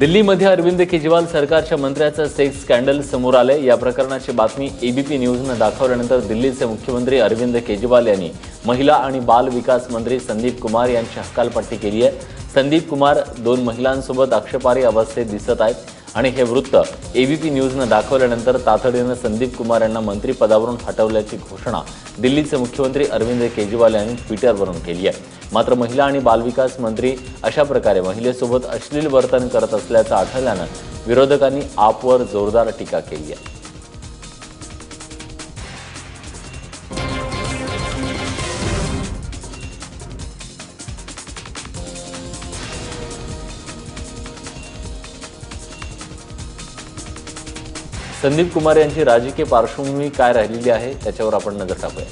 दिल्लीमध्ये अरविंद केजरीवाल सरकारच्या मंत्र्याचं सेक्स स्कॅन्डल समोर आलंय. या प्रकरणाची बातमी एबीपी न्यूजनं दाखवल्यानंतर दिल्लीचे मुख्यमंत्री अरविंद केजरीवाल यांनी महिला आणि बाल विकास मंत्री संदीप कुमार यांची हकालपट्टी केली आहे. संदीप कुमार दोन महिलांसोबत आक्षेपारी अवस्थेत दिसत आहेत. आणि हे वृत्त एबीपी न्यूजनं दाखवल्यानंतर तातडीनं संदीप कुमार यांना मंत्रिपदावरून हटवल्याची घोषणा दिल्लीचे मुख्यमंत्री अरविंद केजरीवाल यांनी ट्विटरवरून केली आहे. मात्र महिला आणि बालविकास मंत्री अशा प्रकारे महिलेसोबत अश्लील वर्तन करत असल्याचं आढळल्यानं विरोधकांनी आपवर जोरदार टीका केली आहे. संदीप कुमार यांची राजकीय पार्श्वभूमी काय राहिलेली आहे त्याच्यावर आपण नजर टाकूया.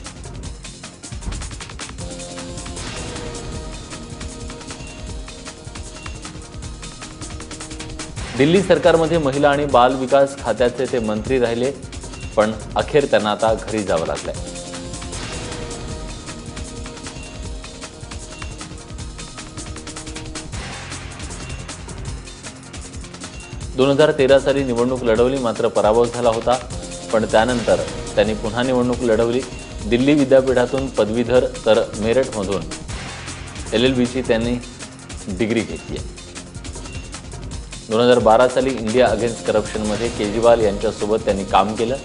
दिल्ली सरकारमध्ये महिला आणि बाल विकास खात्याचे ते मंत्री राहिले पण अखेर त्यांना आता घरी जावं लागलंय. दोन हजार तेरा साली निवडणूक लढवली मात्र पराभव झाला होता. पण त्यानंतर त्यांनी पुन्हा निवडणूक लढवली. दिल्ली विद्यापीठातून पदवीधर तर मेरठमधून. एल एल बीची त्यांनी डिग्री घेतली आहे. दोन हजार बारा साली इंडिया अगेन्स्ट करप्शनमध्ये केजरीवाल यांच्यासोबत त्यांनी काम केलं.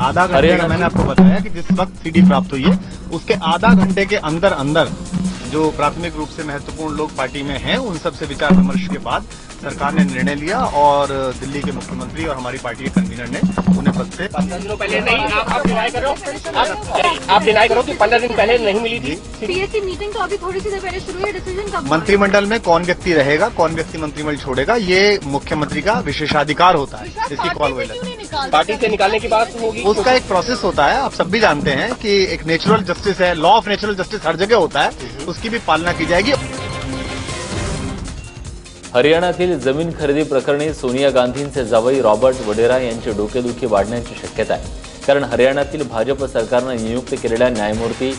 आधा घंटे का मैंने आपको बताया कि जिस वक्त सीडी प्राप्त हुई है उसके आधा घंटे के अंदर अंदर जो प्राथमिक रूप से महत्वपूर्ण लोग पार्टी में हैं उन सबसे विचार विमर्श के बाद सरकार ने निर्णय लिया और दिल्ली के मुख्यमंत्री और हमारी पार्टी के कन्वीनर ने उन्हें पद से पंद्रह दिनों पहले नहीं आप आप डिनाई करो। आप आप डिनाई करो कि पंद्रह दिन पहले नहीं मिली थी। पीएससी मीटिंग तो अभी थोड़ी सी देर पहले शुरू हुई है डिसीज़न कब मंत्रिमंडल में कौन व्यक्ति रहेगा कौन व्यक्ति मंत्रिमंडल छोड़ेगा ये मुख्यमंत्री का विशेषाधिकार होता है। इसकी कॉल निकाल पार्टी से निकालने की बात होगी उसका एक प्रोसेस होता है आप सब भी जानते हैं कि एक नेचुरल जस्टिस है लॉ ऑफ नेचुरल जस्टिस हर जगह होता है उसकी भी पालना की जाएगी। हरियाणातील जमीन खरेदी प्रकरणी सोनिया गांधींचे जावई रॉबर्ट वडेरा यांची डोकेदुखी वाढण्याची शक्यता आहे. कारण हरियाणातील भाजप सरकारनं नियुक्त केलेल्या न्यायमूर्ती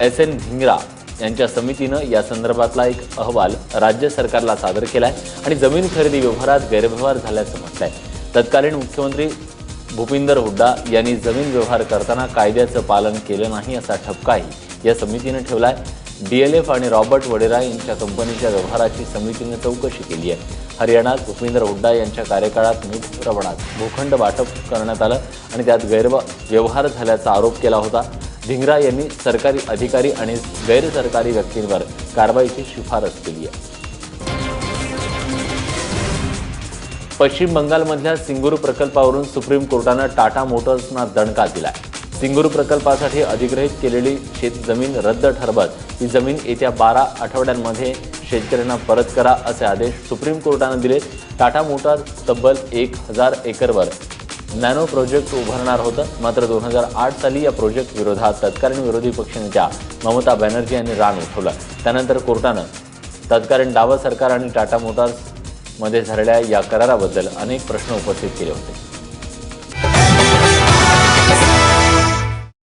एस एन धिंगरा यांच्या समितीनं या संदर्भातला एक अहवाल राज्य सरकारला सादर केलाय आणि जमीन खरेदी व्यवहारात गैरव्यवहार झाल्याचं म्हटलंय. तत्कालीन मुख्यमंत्री भूपिंदर हुड्डा यांनी जमीन व्यवहार करताना कायद्याचं पालन केलं नाही असा ठपकाही या समितीनं ठेवला आहे डीएलएफ आणि रॉबर्ट वडेरा यांच्या कंपनीच्या व्यवहाराची समितीने चौकशी केली आहे. हरियाणात भूपिंदर हुड्डा यांच्या कार्यकाळात मोठ्या प्रमाणात भूखंड वाटप करण्यात आलं आणि त्यात गैरव व्यवहार झाल्याचा आरोप केला होता. धिंगरा यांनी सरकारी अधिकारी आणि गैरसरकारी व्यक्तींवर कारवाईची शिफारस केली आहे. पश्चिम बंगालमधल्या सिंगूर प्रकल्पावरून सुप्रीम कोर्टानं टाटा मोटर्सना दणका दिलाय. सिंगूर प्रकल्पासाठी अधिग्रहित केलेली शेतजमीन रद्द ठरवत ही जमीन येत्या बारा आठवड्यांमध्ये शेतकऱ्यांना परत करा असे आदेश सुप्रीम कोर्टानं दिले. टाटा मोटार्स तब्बल एक हजार एकरवर नॅनो प्रोजेक्ट उभारणार होतं. मात्र दोन हजार आठ साली या प्रोजेक्ट विरोधात तत्कालीन विरोधी पक्षनेत्या ममता बॅनर्जी यांनी रान उठवलं. त्यानंतर कोर्टानं तत्कालीन डावं सरकार आणि टाटा मोटार्स मध्ये झालेल्या या कराराबद्दल अनेक प्रश्न उपस्थित केले होते.